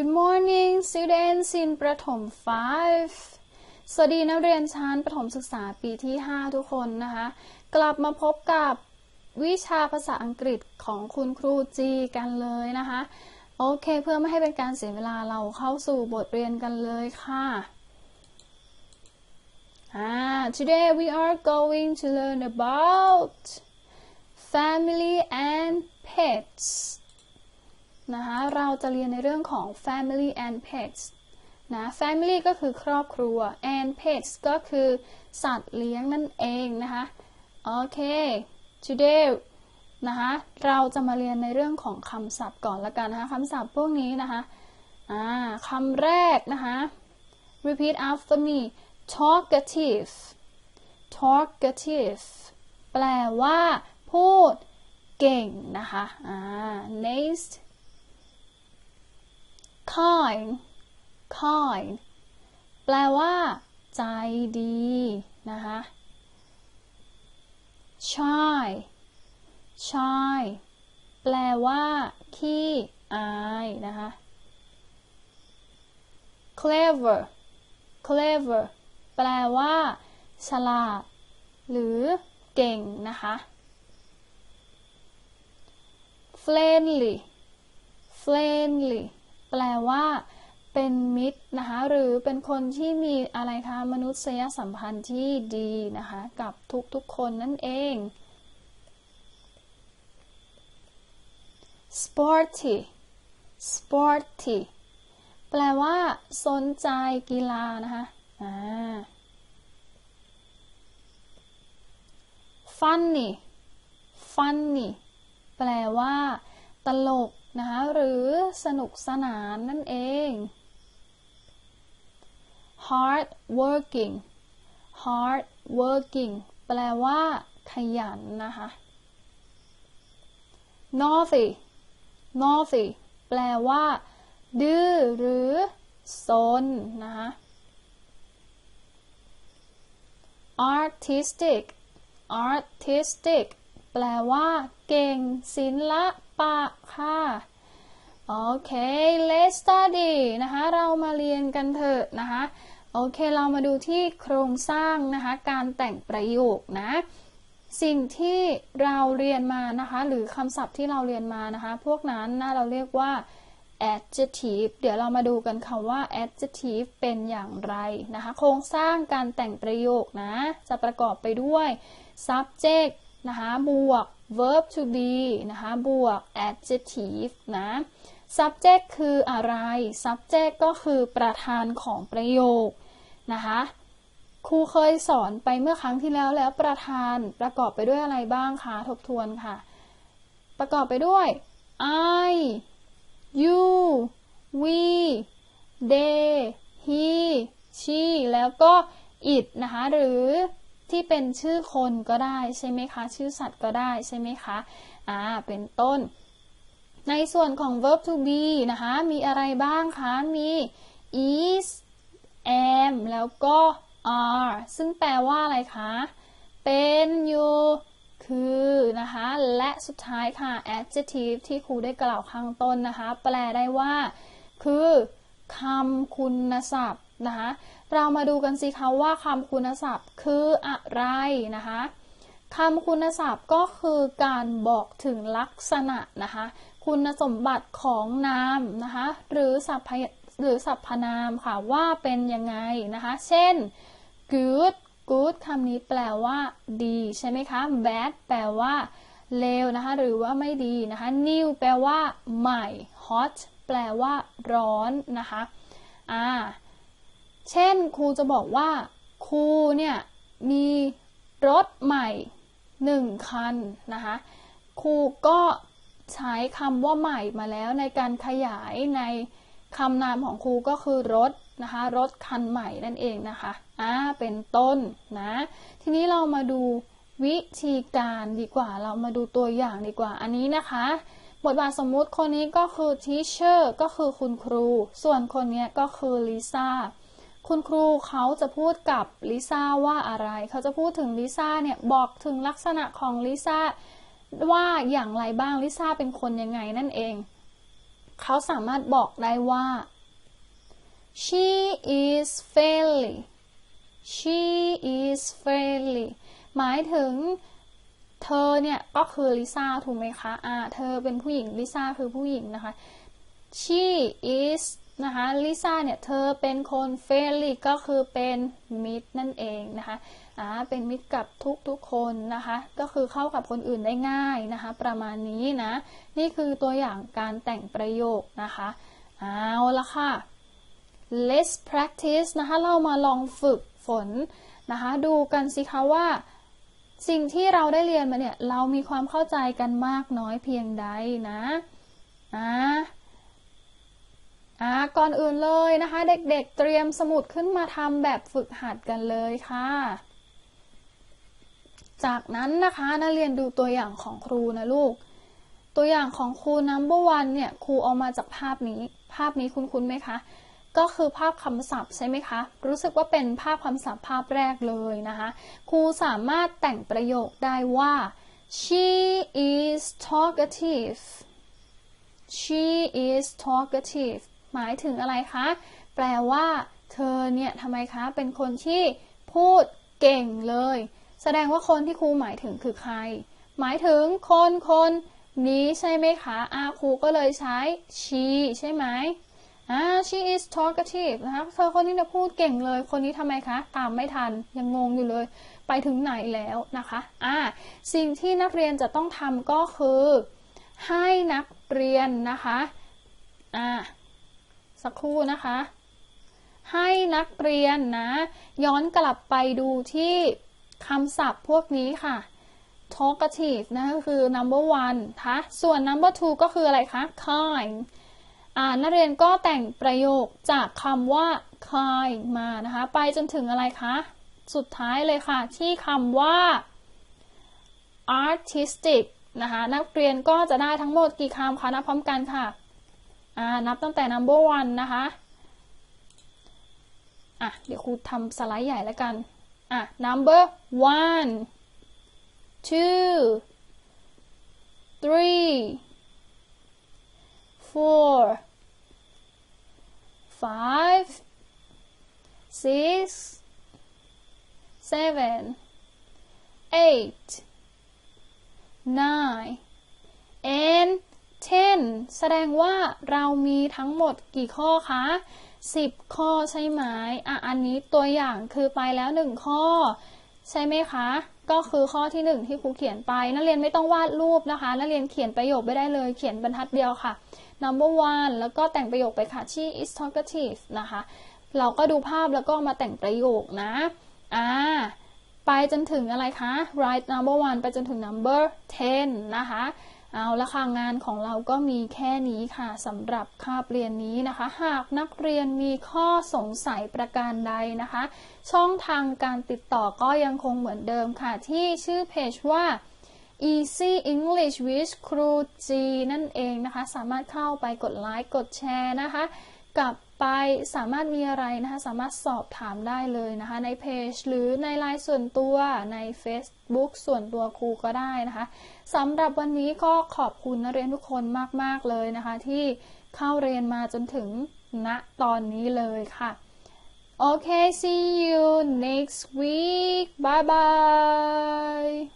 Good morning students in ประถม 5สวัสดีนักเรียนชั้นประถมศึกษาปีที่ 5 ทุกคนนะคะ กลับมาพบกับวิชาภาษาอังกฤษของคุณครูจีกันเลยนะคะ โอเค เพื่อไม่ให้เป็นการเสียเวลาเราเข้าสู่บทเรียนกันเลยค่ะ today we are going to learn about family and pets นะคะเราจะเรียนในเรื่องของ family and pets นะ family ก็คือครอบครัว and pets ก็คือสัตว์เลี้ยงนั่นเองนะคะโอเค today นะคะเราจะมาเรียนในเรื่องของคำศัพท์ก่อนละกันนะคะคำศัพท์พวกนี้นะคะอ่าคำแรกนะคะ repeat after me talkative talkative แปลว่า พูดเก่งนะคะอ่า next kind kind แปลว่า ใจดี นะคะ shy shy แปลว่า ขี้อายนะคะ clever clever แปลว่า ฉลาด หรือเก่งนะคะ friendly friendly แปลว่า เป็นมิตรนะคะหรือเป็นคนที่มีอะไรคะมนุษยสัมพันธ์ที่ดีนะคะกับทุกๆคนนั่นเอง sporty sporty แปลว่า สนใจกีฬานะคะอ่า funny funny แปลว่า ตลก นะคะหรือสนุกสนานนั่นเอง hard working hard working แปลว่าขยันนะคะ naughty naughty แปลว่า ดื้อหรือซนนะคะ artistic artistic แปลว่า เก่งศิลปะค่ะ โอเค let's study นะคะ เรามาเรียนกันเถอะนะคะ โอเค เรามาดูที่โครงสร้างนะคะ การแต่งประโยคนะ สิ่งที่เราเรียนมานะคะ หรือคำศัพท์ที่เราเรียนมานะคะ พวกนั้นนะเราเรียกว่า adjective เดี๋ยวเรามาดูกันค่ะว่า adjective เป็นอย่างไรนะคะ โครงสร้างการแต่งประโยคนะ จะประกอบไปด้วย subject นะคะ บวก verb to be นะคะ บวก adjective นะ subject คืออะไร subject ก็คือประธานของประโยคนะคะครูเคยสอนไปเมื่อครั้งที่แล้วแล้วประธานประกอบไปด้วยอะไรบ้างคะทบทวนค่ะ ประกอบไปด้วย I you we they he she แล้วก็ it นะคะหรือที่เป็นชื่อคนก็ได้ใช่ไหมคะ ชื่อสัตว์ก็ได้ใช่ไหมคะอ่าเป็นต้น ในส่วนของ verb to be นะคะ มีอะไรบ้างคะ มี is am แล้วก็ are ซึ่งแปลว่าอะไรคะ เป็นอยู่คือนะคะ และสุดท้ายค่ะ adjective ที่ครูได้กล่าวข้างต้นนะคะ แปลได้ว่า คือคำคุณศัพท์นะคะ เรามาดูกันสิคะว่าคำคุณศัพท์คืออะไรนะคะคำคุณศัพท์ก็คือการบอกถึงลักษณะนะคะ คุณสมบัติของนามนะคะหรือสรรพหรือสรรพนามค่ะว่าเป็นยังไงนะคะ เช่น good good คำนี้แปลว่าดีใช่ไหมคะ bad แปลว่าเลวนะคะหรือว่าไม่ดีนะคะ new แปลว่าใหม่ hot แปลว่าร้อนนะคะอ่าเช่นครูจะบอกว่าครูเนี่ยมีรถใหม่หนึ่งคันนะคะครูก็ ใช้คำว่าใหม่มาแล้วในการขยายในคำนามของครูก็คือรถนะคะรถคันใหม่นั่นเองนะคะอ่าเป็นต้นนะทีนี้เรามาดูวิธีการดีกว่า เรามาดูตัวอย่างดีกว่าอันนี้นะคะ บทบาทสมมุติคนนี้ก็คือ teacher ก็คือคุณครู ส่วนคนนี้ก็คือลิซ่าคุณครูเขาจะพูดกับลิซ่าว่าอะไร เขาจะพูดถึงลิซ่าเนี่ยบอกถึงลักษณะของลิซ่า ว่าอย่างไรบ้างลิซ่าเป็นคนยังไงนั่นเอง เขาสามารถบอกได้ว่า she is friendly she is friendly หมายถึงเธอเนี่ยก็คือลิซ่าถูกไหมคะอ่าเธอเป็นผู้หญิงลิซ่าคือผู้หญิงนะคะ she is นะคะลิซ่าเนี่ยเธอเป็นคน friendly ก็คือเป็นมิตรนั่นเองนะคะอ่าเป็นมิตรกับทุกๆคนนะคะ ก็คือเข้ากับคนอื่นได้ง่ายนะคะ ประมาณนี้นะ นี่คือตัวอย่างการแต่งประโยคนะคะเอาละค่ะ let's practice นะคะ เรามาลองฝึกฝนนะคะ ดูกันสิคะว่า สิ่งที่เราได้เรียนมาเนี่ย เรามีความเข้าใจกันมากน้อยเพียงใดนะอ่า อ่าก่อนอื่นเลยนะคะ เด็กๆเตรียมสมุดขึ้นมาทำแบบฝึกหัดกันเลยค่ะ จากนั้นนะคะนักเรียนดูตัวอย่างของครูนะลูก ตัวอย่างของครู number one เนี่ยครูเอามาจากภาพนี้ ภาพนี้คุ้นๆไหมคะ ก็คือภาพคำศัพท์ใช่ไหมคะ รู้สึกว่าเป็นภาพคำศัพท์ภาพแรกเลยนะคะ ครูสามารถแต่งประโยคได้ว่า she is talkative she is talkative หมายถึงอะไรคะ แปลว่า เธอเนี่ยทำไมคะ เป็นคนที่พูดเก่งเลย แสดงว่าคนที่ครูหมายถึงคือใคร หมายถึงคนคนนี้ใช่ไหมคะอาครูก็เลยใช้ she ใช่ไหมอ่า she is talkative นะคะ เธอคนนี้จะพูดเก่งเลย คนนี้ทำไมคะ ตามไม่ทัน ยังงงอยู่เลย ไปถึงไหนแล้วนะคะ อ่า สิ่งที่นักเรียนจะต้องทำก็คือ ให้นักเรียนนะคะ อ่า สักครู่นะคะ ให้นักเรียนนะ ย้อนกลับไปดูที่คำศัพท์พวกนี้ค่ะ talkative นะก็คือ number one คะส่วน number two ก็คืออะไรคะ kind อ่านักเรียนก็แต่งประโยคจากคำว่า kind มานะคะ ไปจนถึงอะไรคะ สุดท้ายเลยค่ะ ที่คำว่า artistic นะคะ นักเรียนก็จะได้ทั้งหมดกี่คำคะนับพร้อมกันค่ะ อ่านับตั้งแต่ number one นะคะอะเดี๋ยวครูทำสไลด์ใหญ่แล้วกันอะ number one two three four five six seven eight nine and ten แสดงว่าเรามีทั้งหมดกี่ข้อคะ 10 ข้อใช่ไหมอะอันนี้ตัวอย่างคือไปแล้ว 1 ข้อ ใช่ไหมคะ ก็คือข้อที่ 1 ที่ครูเขียนไป นักเรียนไม่ต้องวาดรูปนะคะ นักเรียนเขียนประโยคไปได้เลย เขียนบรรทัดเดียวค่ะ number one แล้วก็แต่งประโยคไปค่ะ she is talkative นะคะ เราก็ดูภาพแล้วก็มาแต่งประโยคนะ อ่า ไปจนถึงอะไรคะ write number one ไปจนถึง number ten นะคะ เอาละค่ะงานของเราก็มีแค่นี้ค่ะสำหรับคาบเรียนนี้นะคะ หากนักเรียนมีข้อสงสัยประการใดนะคะ ช่องทางการติดต่อก็ยังคงเหมือนเดิมค่ะ ที่ชื่อเพจว่า Easy English with ครูจีนั่นเองนะคะ สามารถเข้าไปกดไลค์กดแชร์นะคะ กับ ไปสามารถมีอะไรนะคะสามารถสอบถามได้เลยนะคะในเพจหรือในไลน์ส่วนตัวใน Facebook ส่วนตัวครูก็ได้นะคะสำหรับวันนี้ก็ขอบคุณนักเรียนทุกคนมาก ๆ เลยนะคะ ที่เข้าเรียนมาจนถึงณตอนนี้เลยค่ะโอเค see you next week bye bye